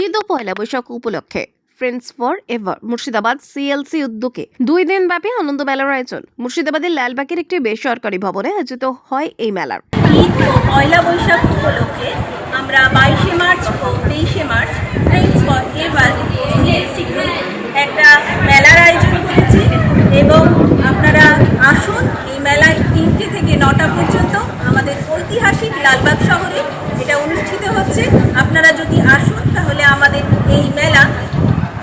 ও পয়লা বৈশাখ উপলক্ষে friends for ever, Murshidabad CLC উদ্যোগে দুই দিন ব্যাপী আনন্দ মেলার আয়োজন। মুর্শিদাবাদের লালবাগের একটি বেসরকারি ভবনে আয়োজিত হয় এই মেলার পয়লা বৈশাখ উপলক্ষে আমরা বাইশে মার্চ ও তেইশে মার্চ ফ্রেন্ডস ফর এভার একটা মেলার আয়োজন করেছি এবং আপনারা আসুন এই মেলায় তিনটে থেকে নটা পর্যন্ত আমাদের ঐতিহাসিক লালবাগ শহরে এটা অনুষ্ঠিত হচ্ছে আপনারা যদি আসুন তাহলে আমাদের এই মেলা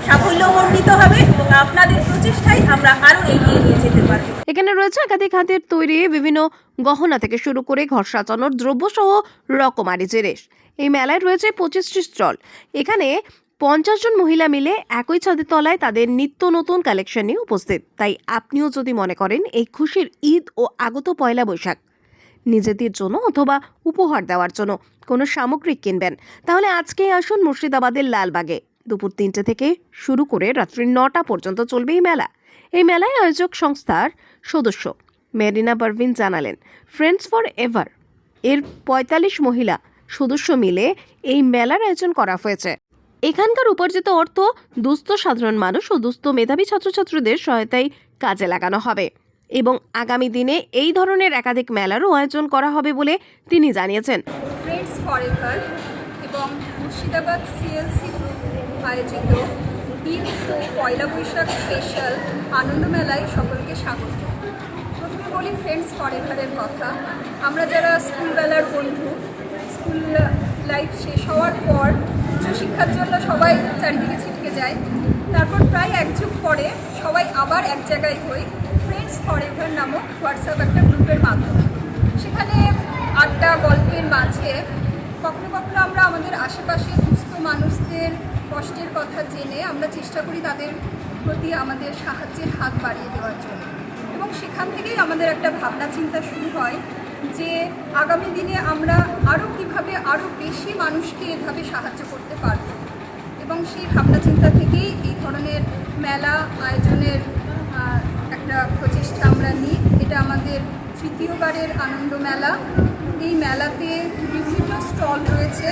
সাফল্যমণ্ডিত হবে এবং আপনাদের প্রচেষ্টায় আমরা আরও এগিয়ে নিয়ে যেতে পারব। এখানে রয়েছে একাধিক হাতের তৈরি বিভিন্ন গহনা থেকে শুরু করে ঘর সাজানোর দ্রব্য সহ রকমারি জিনিস এই মেলায় রয়েছে পঁচিশটি স্টল। এখানে পঞ্চাশ জন মহিলা মিলে একই ছাদের তলায় তাদের নিত্য নতুন কালেকশন নিয়ে উপস্থিত। তাই আপনিও যদি মনে করেন এই খুশির ঈদ ও আগত পয়লা বৈশাখ, নিজেদের জন্য অথবা উপহার দেওয়ার জন্য কোনো সামগ্রী কিনবেন, তাহলে আজকেই আসুন মুর্শিদাবাদের লালবাগে। দুপুর তিনটে থেকে শুরু করে রাত্রি নটা পর্যন্ত চলবে এই মেলা। এই মেলায় আয়োজক সংস্থার সদস্য মেরিনা পারভিন জানালেন ফ্রেন্ডস ফর এভার এর পঁয়তাল্লিশ মহিলা সদস্য মিলে এই মেলার আয়োজন করা হয়েছে। এখানকার উপার্জিত অর্থ দুস্থ সাধারণ মানুষ ও দুস্থ মেধাবী ছাত্রছাত্রীদের সহায়তায় কাজে লাগানো হবে এবং আগামী দিনে এই ধরনের একাধিক মেলারও আয়োজন করা হবে বলে তিনি জানিয়েছেন। ফ্রেন্ডস ফরএভার এবং মুর্শিদাবাদ সিএলসি আয়োজিত ঈদ ও পয়লা বৈশাখ স্পেশাল আনন্দ মেলায় সকলকে স্বাগত। প্রথমে বলি ফ্রেন্ডস ফরএভারের কথা। আমরা যারা স্কুলবেলার বন্ধু, স্কুল লাইফ শেষ হওয়ার পর উচ্চশিক্ষার জন্য সবাই চারিদিকে ছিটকে যায়। তারপর প্রায় এক যুগ পরে সবাই আবার এক জায়গায় হই। ফ্রেন্ডস ফরএভার নামক হোয়াটসঅ্যাপ একটা গ্রুপের মাধ্যমে। সেখানে আড্ডা, গল্পের মাঝে কখনো কখনো আমরা আমাদের আশেপাশে দুস্থ মানুষদের কষ্টের কথা জেনে আমরা চেষ্টা করি তাদের প্রতি আমাদের সাহায্যের হাত বাড়িয়ে দেওয়ার জন্য। এবং সেখান থেকেই আমাদের একটা ভাবনা চিন্তা শুরু হয় যে আগামী দিনে আমরা আরও কীভাবে আরও বেশি মানুষকে এভাবে সাহায্য করতে পারব। এবং সেই ভাবনা চিন্তা থেকেই এই ধরনের মেলা আয়োজনের একটা প্রচেষ্টা আমরা নিই। এটা আমাদের তৃতীয়বারের আনন্দ মেলা। এই মেলাতে বিভিন্ন স্টল রয়েছে।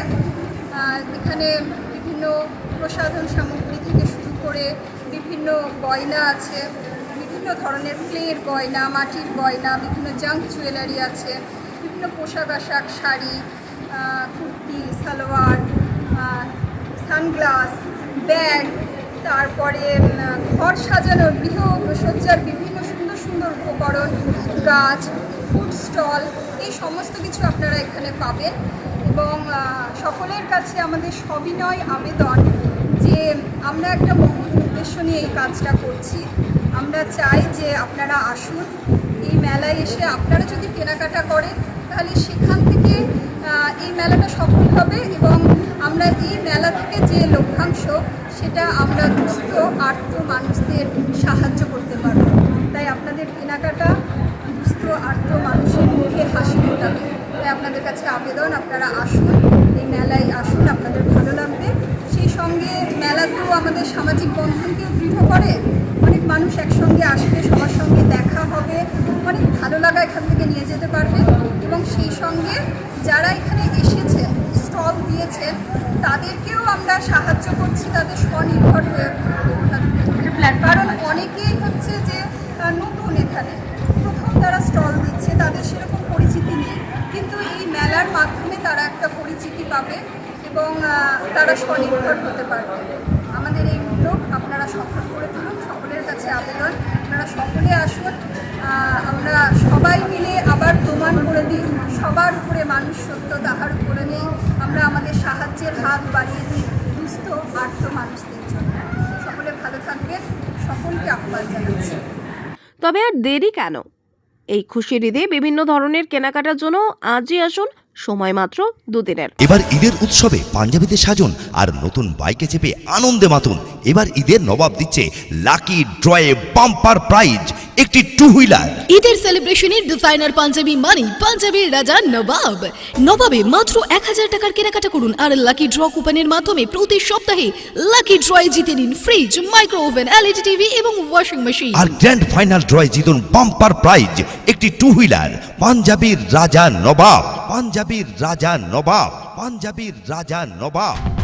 এখানে বিভিন্ন প্রসাধন সামগ্রী থেকে শুরু করে বিভিন্ন গয়না আছে, বিভিন্ন ধরনের ক্লের গয়না, মাটির গয়না, বিভিন্ন জাঙ্ক জুয়েলারি আছে, বিভিন্ন পোশাক আশাক, শাড়ি কুর্তি, সালোয়ার সানগ্লাস, ব্যাগ, তারপরে ঘর সাজানোর গৃহ সজ্জার বিভিন্ন সুন্দর সুন্দর উপকরণ, গাছ, ফুড স্টল, এই সমস্ত কিছু আপনারা এখানে পাবেন। এবং সকলের কাছে আমাদের সবিনয় আবেদন যে আমরা একটা মহৎ উদ্দেশ্য নিয়ে এই কাজটা করছি। আমরা চাই যে আপনারা আসুন। এই মেলায় এসে আপনারা যদি কেনাকাটা করেন, তাহলে সেখান থেকে এই মেলাটা সফল হবে এবং আমরা এই মেলা থেকে যে লভ্যাংশ, সেটা আমরা দুস্থ, আর্থ মানুষদের সাহায্য করতে পারব তাই আপনাদের কেনাকাটা দুস্থ আর্থ মানুষের মুখে হাসি ফোটাবে তাই আপনাদের কাছে আবেদন, আপনারা আসুন, এই মেলায় আসুন, আপনাদের ভালো লাগবে। সেই সঙ্গে মেলা তো আমাদের সামাজিক বন্ধনকেও দৃঢ় করে। অনেক মানুষ একসঙ্গে আসবে, সবার সঙ্গে দেখা হবে। অনেক ভালো লাগা এখান থেকে নিয়ে যেতে পারবে। এবং সেই সঙ্গে যারা এখানে এসেছে, স্টল দিয়েছেন, তাদেরকেও আমরা সাহায্য করছি, তাদের স্বনির্ভর হয়ে। কারণ অনেকেই হচ্ছে যে নতুন এখানে প্রথম তারা স্টল দিচ্ছে তাদের সেরকম পরিচিতি নেই কিন্তু এই মেলার মাধ্যমে তারা পরিচিতি পাবে এবং তারা স্বনির্ভর হতে পারবে। আমাদের এই উদ্যোগ আপনারা সফল করে তুলুন, সকলের কাছে আবেদন। আপনারা সকলে আসুন আমরা সবাই মিলে আবার প্রমাণ করে দিই, সবার উপরে মানুষ সত্য তাহার উপরে নেই। আমরা আমাদের সাহায্যের হাত বাড়িয়ে দিই দুস্থ, আর্থ মানুষদের জন্য। সকলে ভালো থাকবেন, সকলকে আহ্বান জানাচ্ছি। তবে আর দেরি কেন? এই খুশির ঈদে বিভিন্ন ধরনের কেনাকাটার জন্য আজই আসুন সময় মাত্র দুদিনের। এবার ঈদের উৎসবে পাঞ্জাবিতে সাজুন আর নতুন বাইকে চেপে আনন্দে মাতুন। এবার ঈদের নবাব দিচ্ছে লাকি ড্রয়ে বাম্পার প্রাইজ একটি টু হুইলার ঈদের সেলিব্রেশনের ডিজাইনার পাঞ্জাবি মানি পাঞ্জাবির রাজা নবাব। নবাবে মাত্র এক হাজার টাকার কেনাকাটা করুন আর লাকি ড্র কুপনের মাধ্যমে প্রতি সপ্তাহে লাকি ড্রয়ে জিতে নিন fridge micro oven LED TV এবং ওয়াশিং মেশিন। আর গ্র্যান্ড ফাইনাল ড্রয়ে জিতুন বাম্পার প্রাইজ একটি টু হুইলার পাঞ্জাবির রাজা নবাব। পাঞ্জাবির রাজা নবাব পাঞ্জাবির রাজা নবাব।